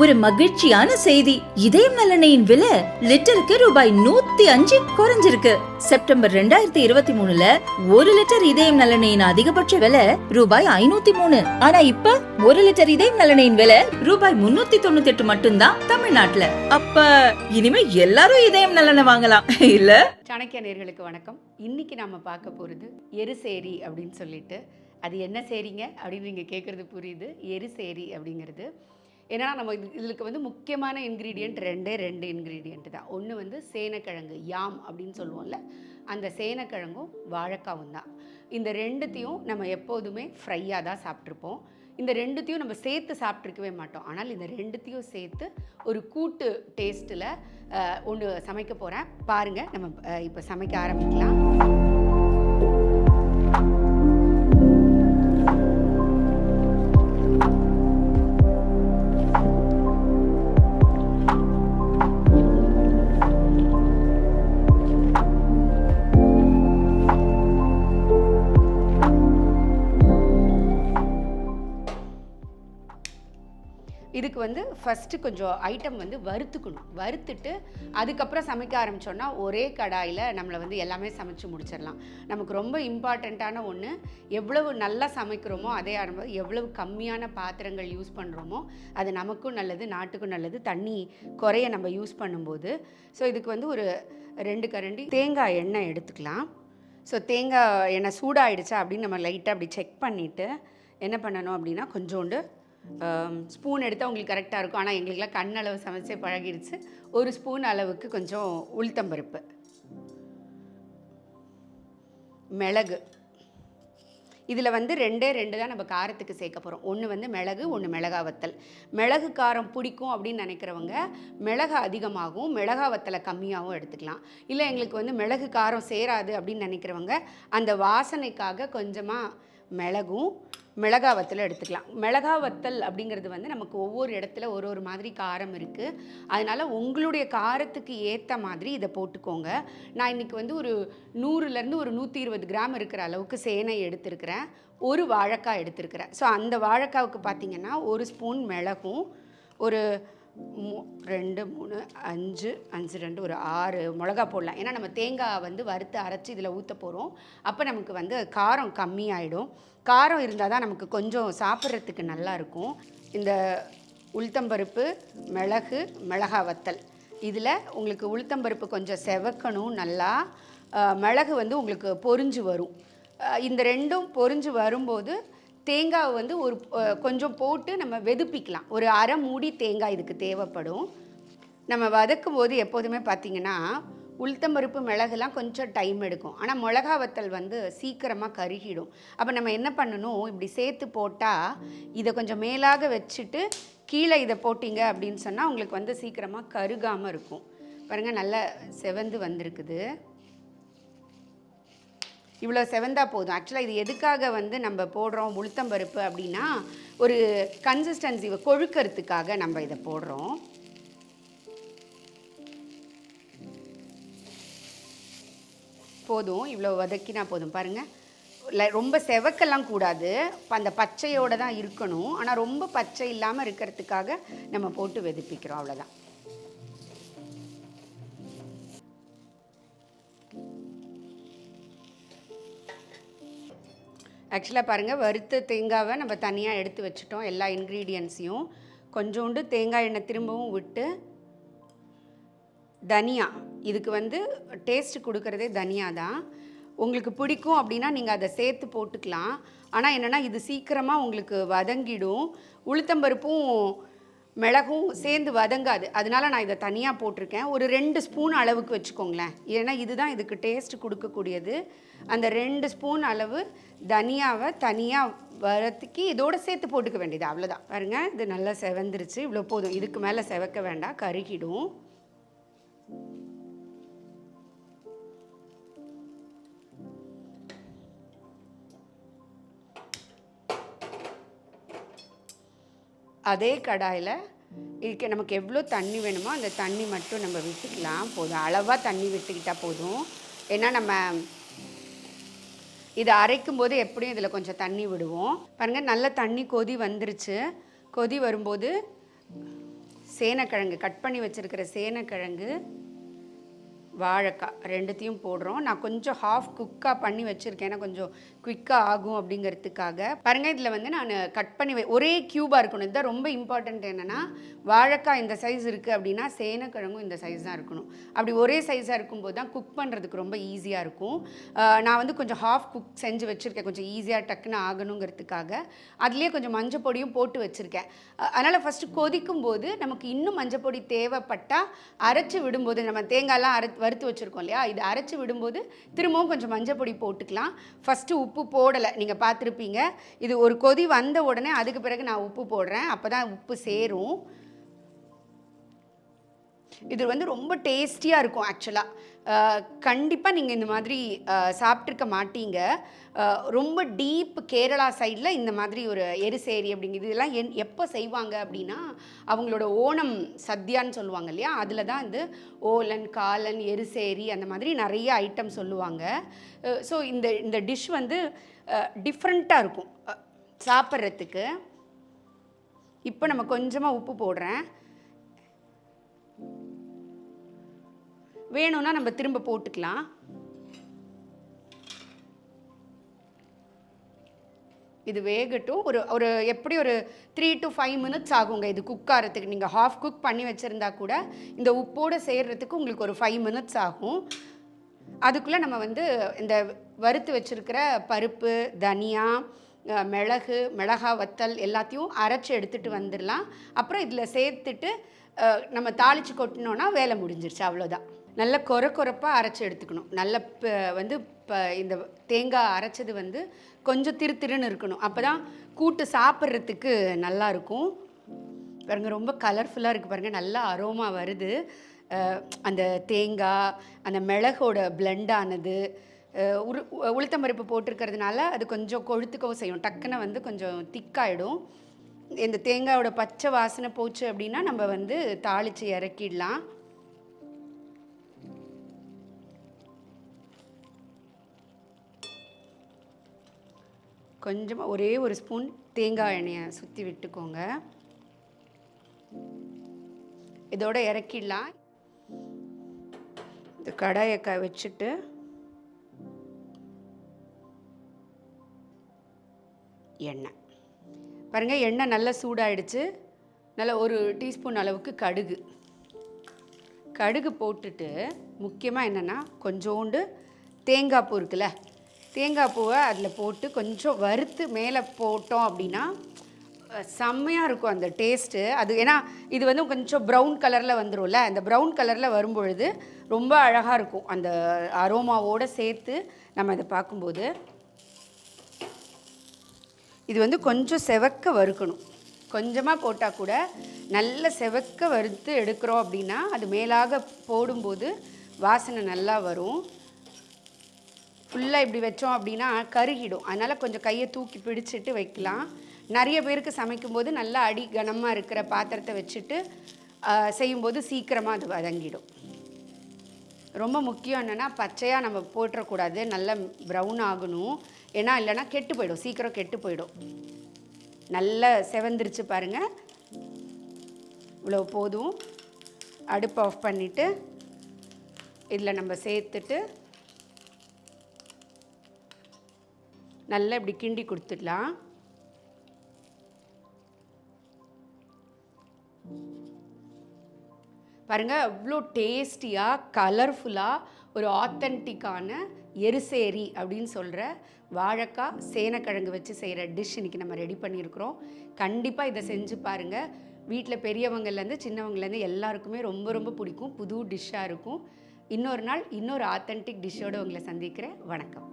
ஒரு மகிழ்ச்சியான செய்தி. இதயம் நலனையின் விலை லிட்டருக்கு ரூபாய் நூத்தி அஞ்சு குறைஞ்சிருக்கு. செப்டம்பர் ரெண்டாயிரத்தி இருபத்தி மூணுல ஒரு லிட்டர் இதயம் நலனையின் அதிகபட்ச விலை ரூபாய் ஐநூத்தி மூணு. ஆனா இப்ப ஒரு லிட்டர் இதயம் நலனையின் விலை ரூபாய் முன்னூத்தி தொண்ணூத்தி எட்டு மட்டும்தான் தமிழ்நாட்டுல. அப்ப இனிமே எல்லாரும் இதயம் நலனை வாங்கலாம். இல்ல? சாணக்கிய நேர்களுக்கு வணக்கம். இன்னைக்கு நம்ம பார்க்க போறது எருசேரி அப்படின்னு சொல்லிட்டு. அது என்ன சேரிங்க அப்படின்னு நீங்க கேக்குறது புரியுது. எருசேரி அப்படிங்கிறது ஏன்னா நம்ம இது இதுக்கு வந்து முக்கியமான இன்க்ரீடியண்ட் ரெண்டே ரெண்டு இன்க்ரீடியண்ட் தான். ஒன்று வந்து சேனக்கிழங்கு யாம் அப்படின்னு சொல்லுவோம்ல அந்த சேனக்கிழங்கும் வாழைக்காவும் தான். இந்த ரெண்டுத்தையும் நம்ம எப்போதுமே ஃப்ரையாக தான் சாப்பிட்ருப்போம் இந்த ரெண்டுத்தையும் நம்ம சேர்த்து சாப்பிட்ருக்கவே மாட்டோம். ஆனால் இந்த ரெண்டுத்தையும் சேர்த்து ஒரு கூட்டு டேஸ்ட்டில் ஒன்று சமைக்க போகிறேன் பாருங்கள் நம்ம இப்போ சமைக்க ஆரம்பிக்கலாம். இதுக்கு வந்து ஃபஸ்ட்டு கொஞ்சம் ஐட்டம் வந்து வறுத்துக்கணும். வறுத்துட்டு அதுக்கப்புறம் சமைக்க ஆரம்பித்தோன்னா ஒரே கடாயில் நம்மளை வந்து எல்லாமே சமைச்சு முடிச்சிடலாம். நமக்கு ரொம்ப இம்பார்ட்டண்ட்டான ஒன்று எவ்வளவு நல்லா சமைக்கிறோமோ அதே ஆரம்ப எவ்வளவு கம்மியான பாத்திரங்கள் யூஸ் பண்ணுறோமோ அது நமக்கும் நல்லது நாட்டுக்கும் நல்லது. தண்ணி குறைய நம்ம யூஸ் பண்ணும்போது. ஸோ இதுக்கு வந்து ஒரு ரெண்டு கரண்டி தேங்காய் எண்ணெய் எடுத்துக்கலாம். ஸோ தேங்காய் எண்ணெய் சூடாயிடுச்சா அப்படின்னு நம்ம லைட்டாக அப்படி செக் பண்ணிவிட்டு என்ன பண்ணணும் அப்படின்னா கொஞ்சோண்டு ஸ்பூன் எடுத்தால் உங்களுக்கு கரெக்டாக இருக்கும். ஆனால் எங்களுக்கெல்லாம் கண் அளவு சமைச்சே பழகிடுச்சு. ஒரு ஸ்பூன் அளவுக்கு கொஞ்சம் உளுத்தம்பருப்பு மிளகு. இதில் வந்து ரெண்டே ரெண்டு தான் நம்ம காரத்துக்கு சேர்க்க போகிறோம் ஒன்று வந்து மிளகு ஒன்று மிளகா வத்தல். மிளகு காரம் பிடிக்கும் அப்படின்னு நினைக்கிறவங்க மிளகு அதிகமாகவும் மிளகா வத்தலை கம்மியாகவும் எடுத்துக்கலாம். இல்லை எங்களுக்கு வந்து மிளகு காரம் சேராது அப்படின்னு நினைக்கிறவங்க அந்த வாசனைக்காக கொஞ்சமாக மிளகும் மிளகா வத்தல் எடுத்துக்கலாம். மிளகா வத்தல் அப்படிங்கிறது வந்து நமக்கு ஒவ்வொரு இடத்துல ஒரு ஒரு மாதிரி காரம் இருக்குது அதனால் உங்களுடைய காரத்துக்கு ஏற்ற மாதிரி இதை போட்டுக்கோங்க. நான் இன்றைக்கி வந்து ஒரு நூறுலேருந்து ஒரு நூற்றி இருபது கிராம் இருக்கிற அளவுக்கு சேனை எடுத்திருக்கிறேன். ஒரு வாழைக்காய் எடுத்திருக்கிறேன். ஸோ அந்த வாழைக்காவுக்கு பார்த்திங்கன்னா ஒரு ஸ்பூன் மிளகும் ஒரு மூ ரெண்டு மூணு அஞ்சு அஞ்சு ரெண்டு ஒரு ஆறு மிளகா போடலாம். ஏன்னா நம்ம தேங்காய் வந்து வறுத்து அரைச்சி இதில் ஊற்ற போகிறோம் அப்போ நமக்கு வந்து காரம் கம்மியாயிடும். காரம் இருந்தால் தான் நமக்கு கொஞ்சம் சாப்பிட்றதுக்கு நல்லா இருக்கும். இந்த உளுத்தம்பருப்பு மிளகு மிளகா வத்தல். இதில் உங்களுக்கு உளுத்தம்பருப்பு கொஞ்சம் செவக்கணும் நல்லா. மிளகு வந்து உங்களுக்கு பொரிஞ்சு வரும். இந்த ரெண்டும் பொரிஞ்சு வரும்போது தேங்காவை வந்து ஒரு கொஞ்சம் போட்டு நம்ம வெதுப்பிக்கலாம். ஒரு அரை மூடி தேங்காய் இதுக்கு தேவைப்படும். நம்ம வதக்கும் போது எப்போதுமே பார்த்திங்கன்னா உளுத்தம்பருப்பு மிளகுலாம் கொஞ்சம் டைம் எடுக்கும். ஆனால் மிளகா வத்தல் வந்து சீக்கிரமாக கருகிடும். அப்போ நம்ம என்ன பண்ணணும்? இப்படி சேர்த்து போட்டால் இதை கொஞ்சம் மேலாக வச்சுட்டு கீழே இதை போட்டிங்க அப்படின்னு சொன்னால் உங்களுக்கு வந்து சீக்கிரமாக கருகாமல் இருக்கும். பாருங்கள் நல்லா செவந்து வந்திருக்குது. இவ்வளோ செவந்தா போதும். ஆக்சுவலாக இது எதுக்காக வந்து நம்ம போடுறோம் உளுத்தம்பருப்பு அப்படின்னா ஒரு கன்சிஸ்டன்சி கொழுக்கிறதுக்காக நம்ம இதை போடுறோம். போதும். இவ்வளோ வதக்கினா போதும். பாருங்கள் ரொம்ப செவக்கெல்லாம் கூடாது. அந்த பச்சையோடு தான் இருக்கணும். ஆனால் ரொம்ப பச்சை இல்லாமல் இருக்கிறதுக்காக நம்ம போட்டு வெதுப்பிக்கிறோம். அவ்வளோதான். ஆக்சுவலாக பாருங்கள் வறுத்த தேங்காவை நம்ம தனியாக எடுத்து வச்சுட்டோம் எல்லா இன்க்ரீடியன்ஸையும் கொஞ்சோண்டு தேங்காய் எண்ணெய் திரும்பவும் விட்டு தனியா. இதுக்கு வந்து டேஸ்ட் கொடுக்குறதே தனியா தான். உங்களுக்கு பிடிக்கும் அப்படின்னா நீங்கள் அதை சேர்த்து போட்டுக்கலாம். ஆனால் என்னென்னா இது சீக்கிரமாக உங்களுக்கு வதங்கிடும். உளுத்தம்பருப்பும் மிளகும் சேர்ந்து வதங்காது. அதனால நான் இதை தனியாக போட்டிருக்கேன். ஒரு ரெண்டு ஸ்பூன் அளவுக்கு வச்சுக்கோங்களேன். ஏன்னா இதுதான் இதுக்கு டேஸ்ட் கொடுக்கக்கூடியது. அந்த ரெண்டு ஸ்பூன் அளவு தனியாவை தனியாக வரத்துக்கு இதோட சேர்த்து போட்டுக்க வேண்டியது. அவ்வளோதான் பாருங்க இது நல்லா செவந்துருச்சு. இவ்வளோ போதும். இதுக்கு மேலே செவக்க வேண்டாம். கருகிடும். அதே கடாயில் இதுக்கு நமக்கு எவ்வளோ தண்ணி வேணுமோ அந்த தண்ணி மட்டும் நம்ம விட்டுக்கலாம். போதும். அளவாக தண்ணி விட்டுக்கிட்டால் போதும். ஏன்னா நம்ம இதை அரைக்கும் போது எப்படியும் இதில் கொஞ்சம் தண்ணி விடுவோம். பாருங்கள் நல்ல தண்ணி கொதி வந்துருச்சு. கொதி வரும்போது சேனக்கிழங்கு கட் பண்ணி வச்சுருக்கிற சேனக்கிழங்கு வாழைக்காய் ரெண்டுத்தையும் போடுறோம். நான் கொஞ்சம் ஹாஃப் குக்காக பண்ணி வச்சுருக்கேன். ஏன்னா கொஞ்சம் குயிக்காக ஆகும் அப்படிங்கிறதுக்காக. பாருங்க இதில் வந்து நான் கட் பண்ணி வை- ஒரே க்யூபாக இருக்கணும். இதுதான் ரொம்ப இம்பார்ட்டண்ட் என்னென்னா வாழைக்காய் இந்த சைஸ் இருக்குது அப்படின்னா சேனக்கிழங்கும் இந்த சைஸ் தான் இருக்கணும். அப்படி ஒரே சைஸாக இருக்கும்போது தான் குக் பண்ணுறதுக்கு ரொம்ப ஈஸியாக இருக்கும். நான் வந்து கொஞ்சம் ஹாஃப் குக் செஞ்சு வச்சுருக்கேன். கொஞ்சம் ஈஸியாக டக்குன்னு ஆகணுங்கிறதுக்காக. அதுலேயே கொஞ்சம் மஞ்சள் பொடியும் போட்டு வச்சுருக்கேன். அதனால் ஃபஸ்ட்டு கொதிக்கும் போது நமக்கு இன்னும் மஞ்சள் பொடி தேவைப்பட்டால் அரைச்சி விடும்போது நம்ம தேங்காய்லாம் அரை வறுத்து வச்சுருக்கோம் இல்லையா? இது அரைச்சி விடும்போது திரும்பவும் கொஞ்சம் மஞ்சள் பொடி போட்டுக்கலாம். ஃபஸ்ட்டு உப்பு போடலை. நீங்கள் பார்த்துருப்பீங்க. இது ஒரு கொதி வந்த உடனே அதுக்கு பிறகு நான் உப்பு போடுறேன். அப்போ தான் உப்பு சேரும். இது வந்து ரொம்ப டேஸ்டியாக இருக்கும் ஆக்சுவலாக கண்டிப்பாக நீங்கள் இந்த மாதிரி சாப்பிட்ருக்க மாட்டீங்க. ரொம்ப டீப் கேரளா சைடில் இந்த மாதிரி ஒரு எரிசேரி அப்படிங்கிறது இதெல்லாம் என் எப்போ செய்வாங்க அப்படின்னா அவங்களோட ஓணம் சத்யான்னு சொல்லுவாங்க இல்லையா? அதில் தான் வந்து ஓலன் காலன் எரிசேரி அந்த மாதிரி நிறைய ஐட்டம் சொல்லுவாங்க. ஸோ இந்த இந்த டிஷ் வந்து டிஃப்ரெண்ட்டாக இருக்கும். சாப்பிட்றதுக்கு. இப்போ நம்ம கொஞ்சமாக உப்பு போடுறேன். வேணும்னா நம்ம திரும்ப போட்டுக்கலாம். இது வேகட்டும். ஒரு ஒரு எப்படி ஒரு த்ரீ டு ஃபைவ் மினிட்ஸ் ஆகுங்க. இது குக் ஆகிறதுக்கு நீங்கள் ஹாஃப் குக் பண்ணி வச்சுருந்தா கூட இந்த உப்போடு சேர்கிறதுக்கு உங்களுக்கு ஒரு ஃபைவ் மினிட்ஸ் ஆகும். அதுக்குள்ளே நம்ம வந்து இந்த வறுத்து வச்சுருக்கிற பருப்பு தனியா மிளகு மிளகா வத்தல் எல்லாத்தையும் அரைச்சி எடுத்துகிட்டு வந்துடலாம் அப்புறம் இதில் சேர்த்துட்டு நம்ம தாளித்து கொட்டினோன்னா வேலை முடிஞ்சிருச்சு. அவ்வளோதான் நல்ல கொர கொரப்பாக அரைச்சி எடுத்துக்கணும். நல்ல வந்து இப்போ இந்த தேங்காய் அரைச்சது வந்து கொஞ்சம் திரு திருன்னு இருக்கணும். அப்போ தான் கூட்டு சாப்பிட்றதுக்கு நல்லா இருக்கும். பாருங்க ரொம்ப கலர்ஃபுல்லாக இருக்குது பாருங்கள் நல்லா அரோமா வருது. அந்த தேங்காய் அந்த மிளகோட blend ஆனது உரு உளுத்தம்பருப்பு போட்டிருக்கிறதுனால அது கொஞ்சம் கொழுத்துக்கவும் செய்யும். டக்குன்னு வந்து கொஞ்சம் திக்காயிடும். இந்த தேங்காயோட பச்சை வாசனை போச்சு அப்படின்னா நம்ம வந்து தாளித்து இறக்கிடலாம். கொஞ்சமாக ஒரே ஒரு ஸ்பூன் தேங்காய் எண்ணெயை சுற்றி விட்டுக்கோங்க. இதோட இறக்கிடலாம். இந்த கடாயை க வச்சுட்டு எண்ணெய். பாருங்கள் எண்ணெய் நல்லா சூடாயிடுச்சு. நல்லா ஒரு டீஸ்பூன் அளவுக்கு கடுகு. கடுகு போட்டுட்டு முக்கியமாக என்னென்னா கொஞ்சோண்டு தேங்காய் பூ இருக்குல்ல தேங்காய் பூவை அதில் போட்டு கொஞ்சம் வறுத்து மேலே போட்டோம் அப்படின்னா செம்மையாக இருக்கும் அந்த டேஸ்ட்டு. அது ஏன்னா இது வந்து கொஞ்சம் ப்ரௌன் கலரில் வந்துடும்ல அந்த ப்ரௌன் கலரில் வரும்பொழுது ரொம்ப அழகாக இருக்கும். அந்த அரோமாவோடு சேர்த்து நம்ம இதை பார்க்கும்போது. இது வந்து கொஞ்சம் செவக்க வறுக்கணும். கொஞ்சமாக போட்டால் கூட நல்ல செவக்க வறுத்து எடுக்கிறோம் அப்படின்னா அது மேலாக போடும்போது வாசனை நல்லா வரும். ஃபுல்லாக இப்படி வச்சோம் அப்படின்னா கருகிடும். அதனால் கொஞ்சம் கையை தூக்கி பிடிச்சிட்டு வைக்கலாம். நிறைய பேருக்கு சமைக்கும்போது நல்லா அடி கனமாக இருக்கிற பாத்திரத்தை வச்சுட்டு செய்யும்போது சீக்கிரமாக அது வதங்கிடும். ரொம்ப முக்கியம் என்னென்னா பச்சையாக நம்ம போட்டுறக்கூடாது. நல்லா ப்ரௌன் ஆகணும். ஏன்னா இல்லைன்னா கெட்டு போயிடும். சீக்கிரம் கெட்டு போயிடும். நல்லா செவந்துருச்சு பாருங்கள் இவ்வளோ போதும். அடுப்பு ஆஃப் பண்ணிவிட்டு இதில் நம்ம சேர்த்துட்டு நல்லா இப்படி கிண்டி கொடுத்துடலாம். பாருங்க அவ்வளோ டேஸ்டியாக கலர்ஃபுல்லாக ஒரு ஆத்தென்டிக்கான எருசேரி அப்படின்னு சொல்கிற வாழைக்காய் சேனக்கிழங்கு வச்சு செய்கிற டிஷ் இன்றைக்கி நம்ம ரெடி பண்ணியிருக்கிறோம். கண்டிப்பாக இதை செஞ்சு பாருங்கள் வீட்டில் பெரியவங்கள்லேருந்து சின்னவங்கலேருந்து எல்லாருக்குமே ரொம்ப ரொம்ப பிடிக்கும். புது டிஷ்ஷாக இருக்கும். இன்னொரு நாள் இன்னொரு ஆத்தென்டிக் டிஷ்ஷோடு உங்களை சந்திக்கிறேன். வணக்கம்.